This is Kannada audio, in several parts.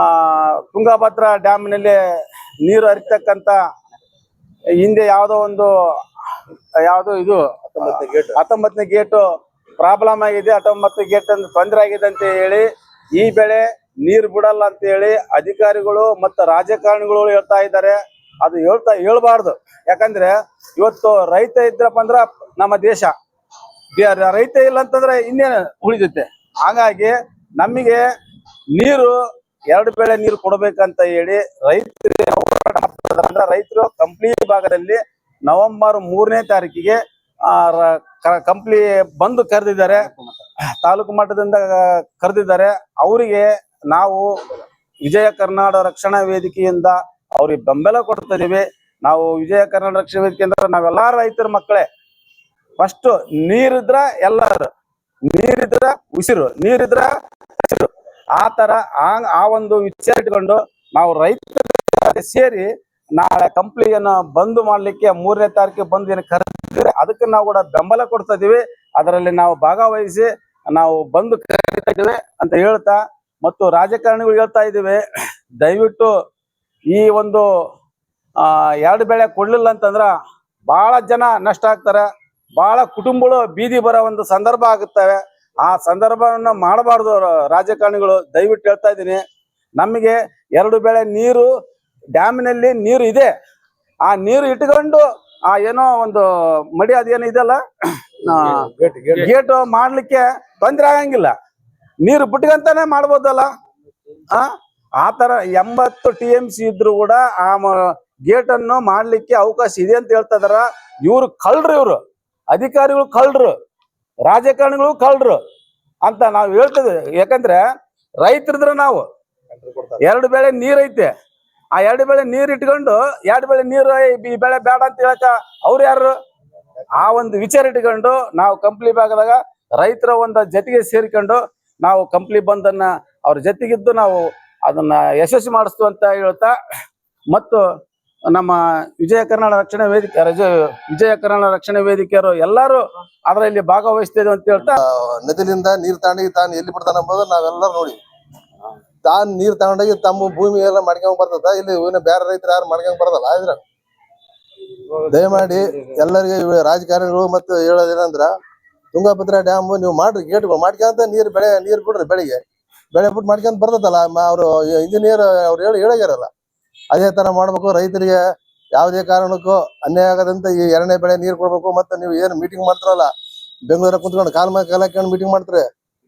ಆ ತುಂಗಭದ್ರಾ ಡ್ಯಾಮ್ನಲ್ಲಿ ನೀರು ಹರಿತಕ್ಕಂತ ಹಿಂದೆ ಯಾವುದೋ ಒಂದು ಯಾವ್ದೋ ಇದು ಹತ್ತೊಂಬತ್ತನೇ ಗೇಟು ಪ್ರಾಬ್ಲಮ್ ಆಗಿದೆ. ಹತ್ತೊಂಬತ್ತು ಗೇಟ್ ಅಂದ್ರೆ ತೊಂದರೆ ಆಗಿದೆ ಅಂತ ಹೇಳಿ ಈ ಬೆಳೆ ನೀರು ಬಿಡಲ್ಲ ಅಂತ ಹೇಳಿ ಅಧಿಕಾರಿಗಳು ಮತ್ತು ರಾಜಕಾರಣಿಗಳು ಹೇಳ್ತಾ ಇದ್ದಾರೆ. ಅದು ಹೇಳ್ತಾ ಹೇಳ್ಬಾರ್ದು. ಯಾಕಂದ್ರೆ ಇವತ್ತು ರೈತ ಇದ್ರಪ್ಪ ಅಂದ್ರ ನಮ್ಮ ದೇಶ. ರೈತ ಇಲ್ಲ ಅಂತಂದ್ರೆ ಇನ್ನೇನು ಉಳಿದೈತೆ ಹಾಗಾಗಿ ನಮಗೆ ನೀರು ಎರಡು ಬೆಳೆ ನೀರು ಕೊಡಬೇಕಂತ ಹೇಳಿ ರೈತರಿಗೆ ಹೋರಾಟ ಮಾಡ್ತಾರೆ ರೈತರು ಕಂಪ್ಲಿ ಭಾಗದಲ್ಲಿ ನವೆಂಬರ್ ಮೂರನೇ ತಾರೀಕಿಗೆ ಕಂಪ್ಲಿ ಬಂದು ಕರೆದಿದ್ದಾರೆ. ತಾಲೂಕು ಮಟ್ಟದಿಂದ ಕರೆದಿದ್ದಾರೆ. ಅವರಿಗೆ ನಾವು ವಿಜಯ ಕರ್ನಾಟಕ ರಕ್ಷಣಾ ವೇದಿಕೆಯಿಂದ ಅವ್ರಿಗೆ ಬೆಂಬಲ ಕೊಡ್ತಾ ಇದೀವಿ. ನಾವು ವಿಜಯ ಕರ್ನಾಟಕ ರಕ್ಷಣಾ ವೇದಿಕೆ ಅಂದ್ರೆ ನಾವೆಲ್ಲ ರೈತರ ಮಕ್ಕಳೇ. ಫಸ್ಟ್ ನೀರಿದ್ರ ಎಲ್ಲಾರು. ನೀರಿದ್ರ ಉಸಿರು. ನೀರಿದ್ರ ಆ ತರ ಆ ಒಂದು ವಿಚಾರ ಇಟ್ಕೊಂಡು ನಾವು ರೈತ ಸೇರಿ ನಾಳೆ ಕಂಪ್ನಿಯನ್ನ ಬಂದ್ ಮಾಡ್ಲಿಕ್ಕೆ ಮೂರನೇ ತಾರೀಕಿಗೆ ಬಂದ್ ಏನು ಕರೆದಿದ್ರೆ ಅದಕ್ಕೆ ನಾವು ಕೂಡ ಬೆಂಬಲ ಕೊಡ್ತಾ ಇದೀವಿ. ಅದರಲ್ಲಿ ನಾವು ಭಾಗವಹಿಸಿ ನಾವು ಬಂದು ಕರೀತಾ ಅಂತ ಹೇಳ್ತಾ ಮತ್ತು ರಾಜಕಾರಣಿಗಳು ಹೇಳ್ತಾ ಇದೀವಿ. ದಯವಿಟ್ಟು ಈ ಒಂದು, ಆ, ಎರಡು ಬೆಳೆ ಕೊಡ್ಲಿಲ್ಲ ಅಂತಂದ್ರ ಬಹಳ ಜನ ನಷ್ಟ ಆಗ್ತಾರೆ. ಬಹಳ ಕುಟುಂಬಗಳು ಬೀದಿ ಬರೋ ಒಂದು ಸಂದರ್ಭ ಆಗುತ್ತವೆ. ಆ ಸಂದರ್ಭವನ್ನ ಮಾಡಬಾರ್ದು ರಾಜಕಾರಣಿಗಳು. ದಯವಿಟ್ಟು ಹೇಳ್ತಾ ಇದ್ದೀನಿ. ನಮಗೆ ಎರಡು ಬೆಳೆ ನೀರು ಡ್ಯಾಮ್ನಲ್ಲಿ ನೀರು ಇದೆ. ಆ ನೀರು ಇಟ್ಕೊಂಡು ಆ ಏನೋ ಒಂದು ಮಡಿ ಅದೇನೋ ಇದೆಲ್ಲ ಗೇಟ್ ಮಾಡ್ಲಿಕ್ಕೆ ತೊಂದರೆ ಆಗಂಗಿಲ್ಲ. ನೀರು ಬಿಟ್ಕಂತಾನೆ ಮಾಡ್ಬೋದಲ್ಲ? ಆ? ಆ ತರ ಎಂಬತ್ತು ಟಿ ಎಂ ಸಿ ಇದ್ರು ಕೂಡ ಆ ಗೇಟ್ ಅನ್ನು ಮಾಡ್ಲಿಕ್ಕೆ ಅವಕಾಶ ಇದೆ ಅಂತ ಹೇಳ್ತಾ ಇದಾರ. ಇವ್ರು ಕಳ್ರು ಇವ್ರು. ಅಧಿಕಾರಿಗಳು ಕಳ್ರು. ರಾಜಕಾರಣಿಗಳು ಕಳ್ರು ಅಂತ ನಾವು ಹೇಳ್ತೇವೆ ಯಾಕಂದ್ರೆ ರೈತರದ್ರ ನಾವು. ಎರಡು ಬೆಳೆ ನೀರೈತೆ ಆ ಎರಡು ಬೆಳೆ ನೀರ್ ಇಟ್ಕೊಂಡು ಎರಡು ಬೆಳೆ ನೀರು ಈ ಬೆಳೆ ಬೇಡ ಅಂತ ಹೇಳಕ ಅವ್ರು ಯಾರು? ಆ ಒಂದು ವಿಚಾರ ಇಟ್ಕೊಂಡು ನಾವು ಕಂಪ್ಲಿ ಭಾಗದಾಗ ರೈತರ ಒಂದು ಜೊತೆಗೆ ಸೇರಿಕೊಂಡು ನಾವು ಕಂಪ್ಲಿ ಬಂದನ್ನ ಅವ್ರ ಜೊತೆಗಿದ್ದು ನಾವು ಅದನ್ನ ಯಶಸ್ವಿ ಮಾಡಿಸ್ತು ಅಂತ ಹೇಳ್ತಾ ಮತ್ತು ನಮ್ಮ ವಿಜಯ ಕರ್ನಾಟಕ ರಕ್ಷಣಾ ವೇದಿಕೆ ವಿಜಯ ಕರ್ನಾಟಕ ರಕ್ಷಣಾ ವೇದಿಕೆಯವರು ಎಲ್ಲರೂ ಅದರಲ್ಲಿ ಭಾಗವಹಿಸ್ತಿದ್ರು ಅಂತ ಹೇಳ್ತಾ ನದಿಲಿಂದ ನೀರ್ ತಾಂಡಿ ತಾನು ಎಲ್ಲಿ ಬಿಡ್ತಾನೆ ಅಂಬೋದು ನಾವೆಲ್ಲರೂ ನೋಡಿ. ತಾನ್ ನೀರ್ ತಗೊಂಡೋಗಿ ತಮ್ಮ ಭೂಮಿ ಎಲ್ಲ ಮಾಡ್ಕೊಂಡ್ ಬರ್ತದ? ಇಲ್ಲಿ ಬೇರೆ ರೈತರು ಯಾರು ಮಾಡ್ಕೊಂಡ್ ಬರದಲ್ಲ ಇದ್ರ ದಯಮಾಡಿ ಎಲ್ಲರಿಗೆ ರಾಜಕಾರಣಿಗಳು ಮತ್ತು ಹೇಳೋದೇನಂದ್ರ, ತುಂಗಭದ್ರಾ ಡ್ಯಾಮ್ ನೀವು ಮಾಡ್ರಿ, ಗೇಟ್ ಮಾಡ್ಕೊಂತ ನೀರ್ ಬೆಳೆ, ನೀರ್ ಬಿಡ್ರಿ ಬೆಳಿಗ್ಗೆ. ಬೆಳೆ ಬಿಟ್ಟು ಮಾಡ್ಕೊಂತ ಬರ್ತದಲ್ಲ? ಅವರು ಇಂಜಿನಿಯರ್ ಅವ್ರು ಹೇಳಿ ಹೇಳಗ್ಯಾರಲ್ಲ ಅದೇ ತರ ಮಾಡ್ಬೇಕು. ರೈತರಿಗೆ ಯಾವುದೇ ಕಾರಣಕ್ಕೂ ಅನ್ಯಾಯ ಆಗದಂತ ಈ ಎರಡನೇ ಬೆಳೆ ನೀರು ಕೊಡ್ಬೇಕು. ಮತ್ತೆ ನೀವು ಏನು ಮೀಟಿಂಗ್ ಮಾಡ್ತಾರಲ್ಲ ಬೆಂಗಳೂರ ಕುತ್ಕೊಂಡು ಕಾಲ್ ಮೇಲೆ ಕಾಲ್ ಹಾಕೊಂಡು ಮೀಟಿಂಗ್ ಮಾಡ್ತಾರೆ?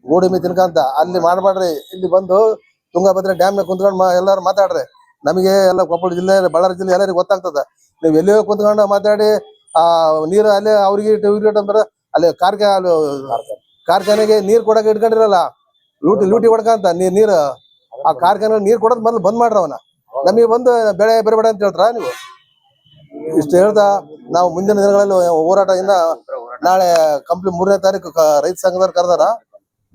ಗೋಡಿಮಿ ತಿನ್ಕಂತ ಅಲ್ಲಿ ಮಾಡ್ಬಾಡ್ರಿ. ಇಲ್ಲಿ ಬಂದು ತುಂಗಭದ್ರ ಡ್ಯಾಮ್ ಕುಂತ್ಕೊಂಡು ಎಲ್ಲಾರು ಮಾತಾಡ್ರಿ. ನಮಗೆ ಎಲ್ಲ ಕೊಪ್ಪಳ ಜಿಲ್ಲೆ, ಬಳ್ಳಾರಿ ಜಿಲ್ಲೆ ಎಲ್ಲರಿಗೂ ಗೊತ್ತಾಗ್ತದ. ನೀವು ಎಲ್ಲಿಯೋ ಕುಂತ್ಕೊಂಡು ಮಾತಾಡಿ, ಆ, ನೀರು ಅಲ್ಲೇ ಅವ್ರಿಗೆ ಅಂತಾರೆ. ಅಲ್ಲಿ ಕಾರ್ಖಾನೆ ಅಲ್ಲಿ, ಕಾರ್ಖಾನೆಗೆ ನೀರ್ ಕೊಡಕ್ಕೆ ಇಟ್ಕೊಂಡಿರಲ್ಲ. ಲೂಟಿ ಲೂಟಿ ಹೊಡ್ಕಂತ ನೀರ್ ನೀರು. ಆ ಕಾರ್ಖಾನೆ ನೀರ್ ಕೊಡೋದ್ ಮೊದಲು ಬಂದ್ ಮಾಡ್ರಿ ಅವನ ನಮಗೆ ಬಂದು ಬೆಳೆ ಬರಬೇಡ ಅಂತ ಹೇಳ್ತಾರ ನೀವು? ಇಷ್ಟು ಹೇಳ್ತಾ ನಾವು ಮುಂದಿನ ದಿನಗಳಲ್ಲಿ ಹೋರಾಟದಿಂದ ನಾಳೆ ಕಂಪ್ಲಿ ಮೂರನೇ ತಾರೀಕು ರೈತ ಸಂಘದವ್ರು ಕರೆದಾರ.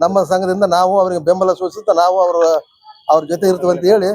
ನಮ್ಮ ಸಂಘದಿಂದ ನಾವು ಅವರಿಗೆ ಬೆಂಬಲ ಸೂಚಿಸುತ್ತಾ ನಾವು ಅವರು ಅವ್ರ ಜೊತೆ ಇರ್ತೀವಿ ಅಂತ ಹೇಳಿ.